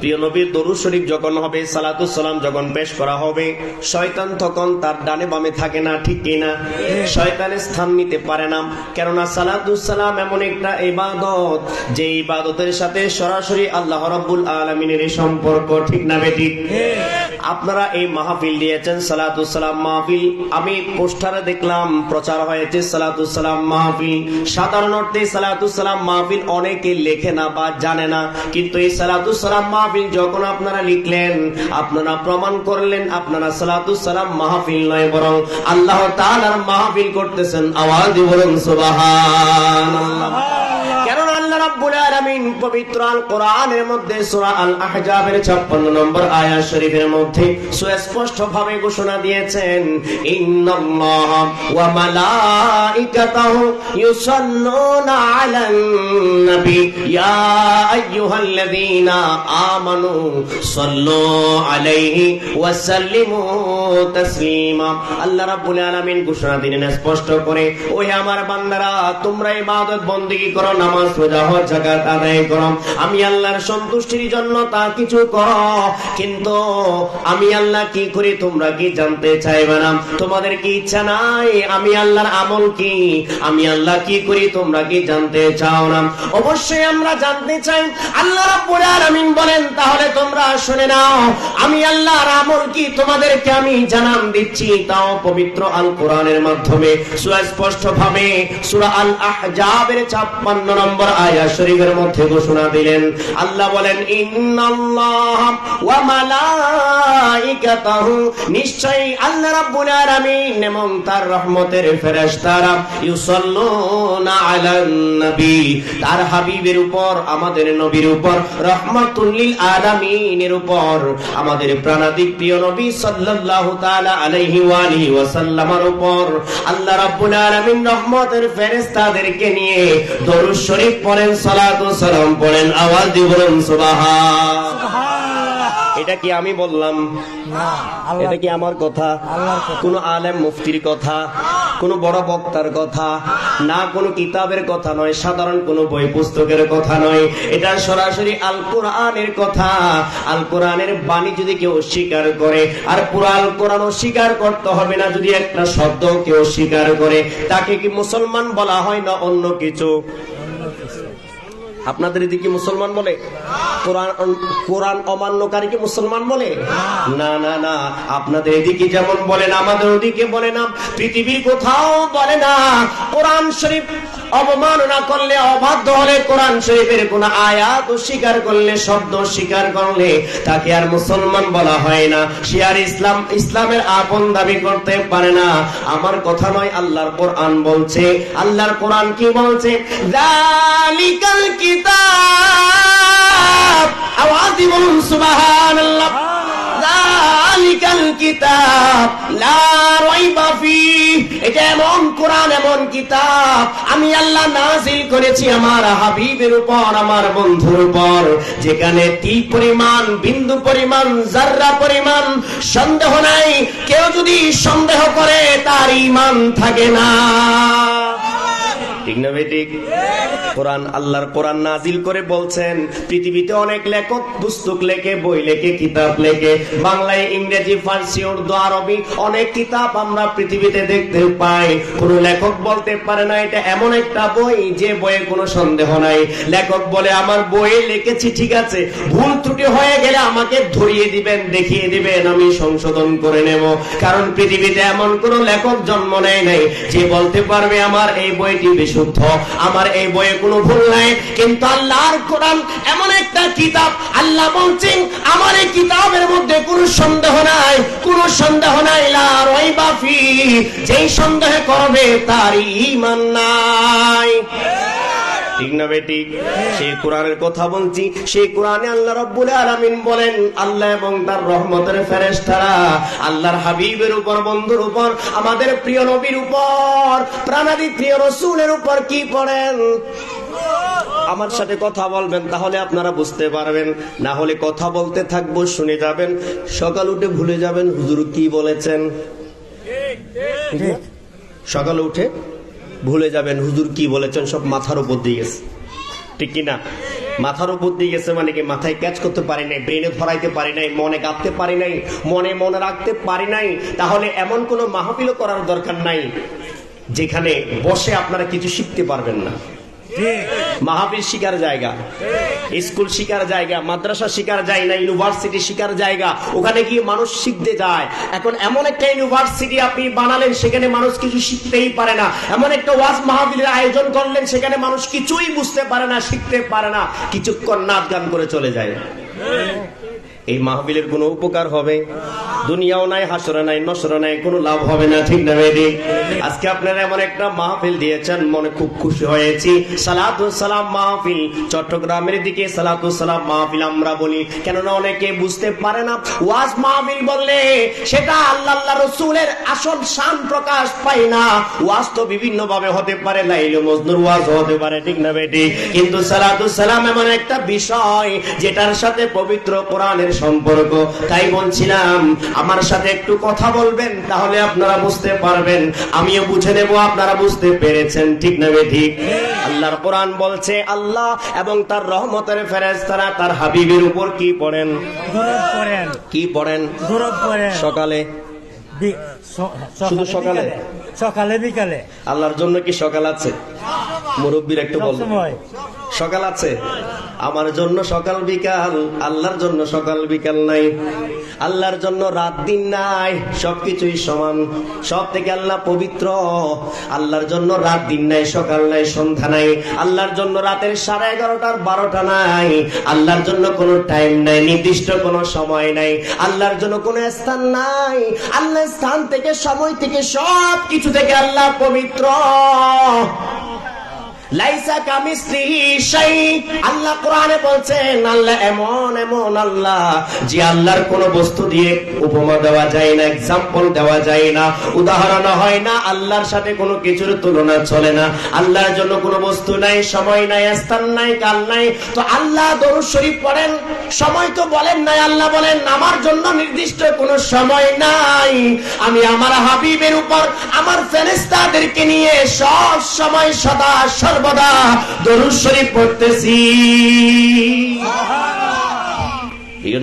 প্রিয় নবীর দরুদ শরীফ যখন হবে সালাতুস সালাম যখন পেশ করা হবে, শয়তান তখন তার ডানে বামে থাকে না, ঠিক কিনা শয়তানের স্থান নিতে পারে না। কেননা সালাতুস সালাম এমন একটা ইবাদত, যে ইবাদতের সাথে সরাসরি আল্লাহ রাব্বুল আলামিনের সম্পর্ক ঠিক না বেঠিক আপনারা এই মাহফিল দিয়েছেন সালাতুসালাম মাহফিল। আমি পোস্টারে দেখলাম, প্রচার হয়েছে সালাতুসালাম মাহফিল। সাধারণ অর্থে সালাতুসালাম মাহফিল অনেকে লেখে না বা জানে না। কিন্তু এই সালাতুসালাম মাহফিল যখন আপনারা লিখলেন, আপনারা প্রমাণ করলেন, আপনারা সালাতুসালাম মাহফিল নয়, বরং আল্লাহ তাআলার মাহফিল করতেছেন। আওয়াজ বলুন, সুবহানাল্লাহ। রাব্বুল আলামিন পবিত্র আল কোরআনের মধ্যে সূরা আল আহজাবের 56 নম্বর আয়াত শরীফের মধ্যে সুস্পষ্ট ভাবে ঘোষণা ওয়া আল্লাহ ঘোষণা দিলেন স্পষ্ট করে ওই আমার বান্দারা, তোমরা ইবাদত বন্দেগী করো, নামাজ হজ জাকাত আদায় করো। আমি আল্লাহর সন্তুষ্টির জন্য তা কিছু করো। কিন্তু আমি আল্লাহ কি করি তোমরা কি জানতে চাইবে না? তোমাদের কি ইচ্ছা নাই? আমি আল্লাহর আমল কি? আমি আল্লাহ কি করি তোমরা কি জানতে চাও না? অবশ্যই আমরা জানতে চাই। আল্লাহ রাব্বুল আলামিন বলেন, তাহলে তোমরা শুনে নাও, আমি আল্লাহর আমল কি তোমাদেরকে আমি জানান দিচ্ছি? তাও পবিত্র আল কোরআনের মাধ্যমে। সুস্পষ্ট ভাবে সূরা আল আহজাবের 56 নম্বর আয়াত। শরীফের মধ্যে ঘোষণা দিলেন। আল্লাহ বলেন নিশ্চয়ই আল্লাহ রাব্বুল আলামিন এবং তার রহমতের ফেরেশতারা ইউসাল্লুনা আলান নবী, তার হাবিবের উপর, আমাদের নবীর উপর রহমাতুল লিল আলামিনের উপর, আমাদের প্রাণাদিক প্রিয় নবী সাল্লাল্লাহু তাআলা আলাইহি ওয়া আলিহি ওয়াসাল্লামের উপর, আল্লাহ রাব্বুল আলামিন রহমতের ফেরেশতাদেরকে নিয়ে দরুদ শরীফ পড়েন। সালাত ও সালাম পড়েন আওয়াজ দিয়ে বলুন সুবহান। এটা কি আমি বললাম? এটা কি আমার কথা? কথা। কোন আলেম মুফতির কথা? কোন বড় বক্তার কথা? না কোন কিতাবের কথা নয় সাধারণ কোন বই পুস্তকের কথা নয়। এটা সরাসরি আল কোরআনের কথা। আল কোরআনের বাণী যদি কেউ স্বীকার করে আর পুরো আল কোরআন স্বীকার করতে হবে না যদি একটা শব্দ কেউ স্বীকার করে তাকে কি মুসলমান বলা হয় না অন্য কিছু? আপনাদের এদিকে মুসলমান বলে? কোরআন অমান্যকারী কি মুসলমান বলে? না না না, আপনাদের এদিকে যেমন বলেন আমাদের ওদিকে বলে না পৃথিবীর কোথাও বলে না। কোরআন শরীফ অবমাননা করলে, অবাধ্য হলে কোরআন শরীফের কোন আয়াত স্বীকার করলে, শব্দ স্বীকার করলে, তাকে আর মুসলমান বলা হয় না। সে আর ইসলাম, ইসলামের আপন দাবি করতে পারে না। আমার কথা নয়, আল্লাহর কোরআন বলছে। আল্লাহর কোরআন কি বলছে? জালিকাল কিতাব। আওয়াজ বলুন, সুবহানাল্লাহ। জালিকাল কিতাব, লা রাইবা ফি। এটা এমন কোরআন, এমন কিতাব। আমি আল্লাহ করেছি আমার হাবিবের উপর, আমার বন্ধুর উপর। যেখানে তিল পরিমাণ, বিন্দু পরিমাণ জাররা পরিমাণ সন্দেহ নাই, কেউ যদি সন্দেহ করে, তার ইমান থাকে না। ঠিক না বেঠিক কোরআন আল্লাহর কোরআন নাজিল করে বলছেন, পৃথিবীতে অনেক লেখক পুস্তক লেখে, বই লেখে, কিতাব লেখে, বাংলায় ইংরেজি, ফার্সি, উর্দু, আরবি অনেক কিতাব আমরা পৃথিবীতে দেখতে পাই। কোন লেখক বলতে পারে না, এটা এমন একটা বই যে বইয়ে কোনো সন্দেহ নাই। লেখক বলে, আমার বইয়ে লিখেছি, ঠিক আছে, ভুল ত্রুটি হয়ে গেলে আমাকে ধরিয়ে দিবেন, দেখিয়ে দিবেন, আমি সংশোধন করে নেব। কারণ পৃথিবীতে এমন কোন লেখক জন্ম নেয় নাই যে বলতে পারবে, আমার এই বইটি বিশুদ্ধ। আমার এই বইয়ে কোনো ভুল নাই, কিন্তু আল্লাহর কোরআন এমন একটা কিতাব, আল্লাহ বলছেন, আমার এই কিতাবের মধ্যে কোনো সন্দেহ নাই, কোনো সন্দেহ নাই, লা রাইবা বাফি যেই সন্দেহ করবে তার ইমান নাই। ঠিক না বেটি সেই কোরআনের কথা বলছি সেই কোরআনে আল্লাহ রব্বুল আলামিন বলেন আল্লাহ এবং তার রহমতের ফেরেশতারা আল্লাহর হাবিবের উপর বন্ধুর উপর আমাদের প্রিয় নবীর উপর প্রাণাদি প্রিয় রসুলের উপর কি পড়েন? আমার সাথে কথা বলবেন তাহলে আপনারা বুঝতে পারবেন। না হলে কথা বলতে থাকব শুনে যাবেন। সকাল উঠে ভুলে যাবেন হুজুর কি বলেছেন? সকালে উঠে ভুলে যাবেন, হুজুর কি বলেছেন, সব মাথার উপর দিয়ে গেছে। ঠিক কিনা? মাথার উপর দিয়ে গেছে মানে কি, মাথায় ক্যাচ করতে পারি নাই, ব্রেনে ধরাইতে পারি নাই, মনে গাঁথতে পারি নাই, মনে মনে রাখতে পারি নাই। তাহলে এমন কোনো মাহফিলও করার দরকার নাই, যেখানে বসে আপনারা কিছু শিখতে পারবেন না। মাহফিল শিকার জায়গা, স্কুল শিকার জায়গা, মাদ্রাসা শিকার যায় না ইউনিভার্সিটি শিকার জায়গা। ওখানে গিয়ে মানুষ শিখতে যায়। এখন এমন একটা ইউনিভার্সিটি আপনি বানালেন, সেখানে মানুষ কিছু শিখতেই পারে না। এমন একটা ওয়াজ মাহফিলের আয়োজন করলেন, সেখানে মানুষ কিছুই বুঝতে পারে না, শিখতে পারে না। কিছুক্ষণ নাচ গান করে চলে যায়। এই মাহফিলের কোনো উপকার হবে? দুনিয়াও নাই, হাসরে নাই, নসরে নাই, কোনো লাভ হবে না, ঠিক না বেদি আজকে আপনারা এমন একটা মাহফিল দিয়েছেন, মনে খুব খুশি হয়েছি। সালাম মাহফিল, চট্টগ্রামের দিকে সালাম মাহফিল আমরা বলি। কেননা অনেকে বুঝতে পারে না, ওয়াজ মাহফিল বললে সেটা আল্লাহ আল্লাহ রসুলের আসল শান প্রকাশ পায় না। ওয়াজ তো বিভিন্ন ভাবে হতে পারে, লাইল মজনুর ওয়াজ হতে পারে, ঠিক না বেটি? কিন্তু সালাম এমন একটা বিষয়, যেটার সাথে পবিত্র কোরআনের সম্পর্ক। তাই বলছিলাম আমার সাথে একটু কথা বলবেন তাহলে আপনারা বুঝতে পারবেন। আমিও বুঝে নেব আপনারা বুঝতে পেরেছেন ঠিক না ঠিক? আল্লাহর কোরআন বলছে আল্লাহ এবং তার রহমতের ফেরেশতারা তার হাবিবের উপর কি পড়েন? কি পড়েন? সকালে। শুধু সকালে? বিকালে। সকালে বিকালে। আল্লাহর জন্য কি সকাল আছে? মুরব্বীর একটু বল সকাল আছে? আমার জন্য সকাল বিকাল, আল্লাহর জন্য সকাল বিকাল নাই। আল্লাহর জন্য রাত দিন নাই, সবকিছুই সমান। সব থেকে আল্লাহ পবিত্র। আল্লাহর জন্য রাত দিন নাই, সকাল নাই, সন্ধ্যা নাই। আল্লাহর জন্য রাতের সাড়ে এগারোটার বারোটা নাই। আল্লাহর জন্য কোনো টাইম নাই, নির্দিষ্ট কোনো সময় নাই। আল্লাহর জন্য কোনো স্থান নাই। আল্লাহ স্থান থেকে, সময় থেকে সব কিছু থেকে আল্লাহ পবিত্র। লাইসা কামিস্ত্রিহি শাই। আল্লাহ কোরআনে বলছেন, আল্লাহ এমন এমন আল্লাহ যে আল্লাহর কোন বস্তু দিয়ে উপমা দেওয়া যায় না এক্সাম্পল দেওয়া যায় না, উদাহরণ হয় না, আল্লাহর সাথে কোনো কিছুর তুলনা চলে না। আল্লাহর জন্য কোনো বস্তু নাই, সময় নাই, স্থান নাই, কাল নাই। তো আল্লাহ দরুদ শরীফ পড়েন, সময় তো বলেন নাই, আল্লাহ বলেন, আমার জন্য নির্দিষ্ট কোনো সময় নাই। আমি আমার হাবিবের উপর, আমার ফেরেস্তাদেরকে নিয়ে সব সময় সদা সর্বদা দরুদ শরীফ পড়তেছি।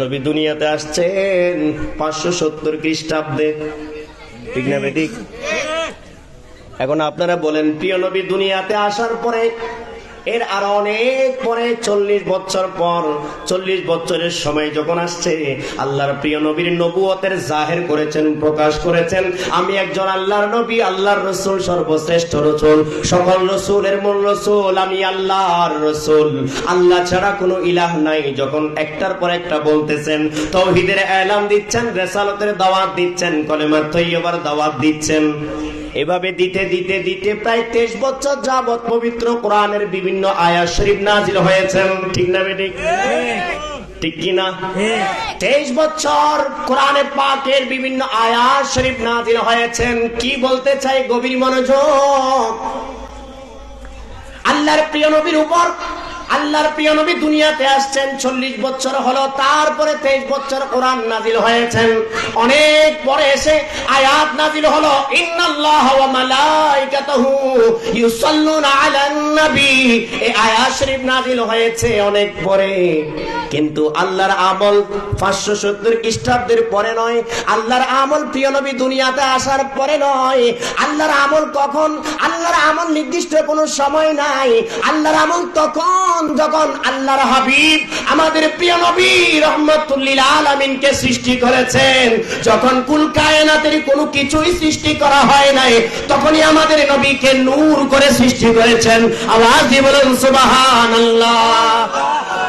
নবী দুনিয়াতে আসছেন পাঁচশো সত্তর খ্রিস্টাব্দে। ঠিক না বেঠিক? এখন আপনারা বলেন, প্রিয় নবী দুনিয়াতে আসার পরে এর আর অনেক পরে চল্লিশ বছর পর, চল্লিশ বছরের সময় যখন আসছে, আল্লাহর প্রিয় নবীর নবুয়তের জাহের করেছেন, প্রকাশ করেছেন। আমি একজন আল্লাহর নবী, আল্লাহর রসুল, সর্বশ্রেষ্ঠ রসুল। সকল রসুলের মূল রসুল আমি আল্লাহর রসুল। আল্লাহ ছাড়া কোনো ইলাহ নাই। যখন একটার পর একটা বলতেছেন, তৌহিদের এলাম দিচ্ছেন, রেসালতের দাওয়াত দিচ্ছেন, কলেমার তৈয়বার দাওয়াত দিচ্ছেন। এভাবে দিতে দিতে দিতে প্রায় তেইশ বছর যাবৎ পবিত্র কোরআনের বিভিন্ন আয়াত শরীফ নাজিল হয়েছেন ঠিক না বেঠিক ঠিক কিনা? তেইশ বছর কোরআনে পাকের বিভিন্ন আয়াত শরীফ নাজিল হয়েছেন কি বলতে চাই গভীর মনোযোগ? আল্লাহর প্রিয় নবীর উপর আল্লাহর প্রিয় নবী দুনিয়াতে আসছেন, চল্লিশ বছর হলো, তারপরে তেইশ বছর কোরআন নাজিল হয়েছেন। অনেক পরে এসে আয়াত নাজিল হলো কিন্তু আল্লাহর আমল সত্তর খ্রিস্টাব্দের পরে নয়, আল্লাহর আমল দুনিয়াতে আসার পরে নয়। আল্লাহর আমল কখন? আল্লাহর আমল নির্দিষ্ট কোনো সময় নাই। আল্লাহর আমল তখন যখন আল্লাহর হাবিব আমাদের প্রিয় নবী রহমতুল্লিল আলমিনকে সৃষ্টি করেছেন, যখন কুল কায়নাতের কোনো কিছুই সৃষ্টি করা হয় নাই, তখনই আমাদের নবীকে নূর করে সৃষ্টি করেছেন। আওয়াজ দিয়ে বলেন সুবাহান আল্লাহ